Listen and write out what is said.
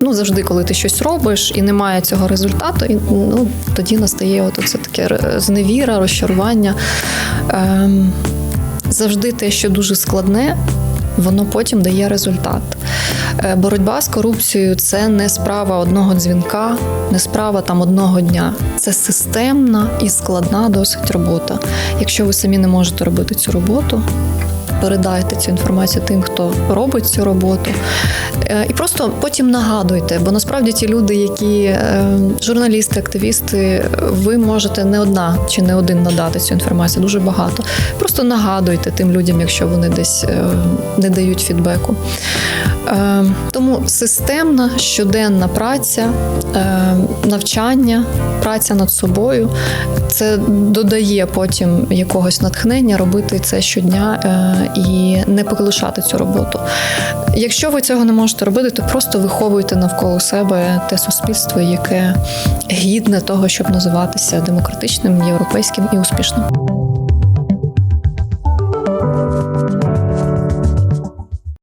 Ну, завжди, коли ти щось робиш і немає цього результату, і, ну, тоді настає от це таке зневіра, розчарування. Ем, завжди те, що дуже складне, воно потім дає результат. Е, Боротьба з корупцією це не справа одного дзвінка, не справа там одного дня. Це системна і складна досить робота. Якщо ви самі не можете робити цю роботу, передайте цю інформацію тим, хто робить цю роботу. Е, І просто потім нагадуйте, бо насправді ті люди, які е, журналісти, активісти, ви можете не одна чи не один надати цю інформацію, дуже багато. Просто нагадуйте тим людям, якщо вони десь е, не дають фідбеку. Е, Тому системна щоденна праця, е, навчання, праця над собою це додає потім якогось натхнення робити це щодня е, і не полишати цю роботу. Якщо ви цього не можете робити, то просто виховуйте навколо себе те суспільство, яке гідне того, щоб називатися демократичним, європейським і успішним.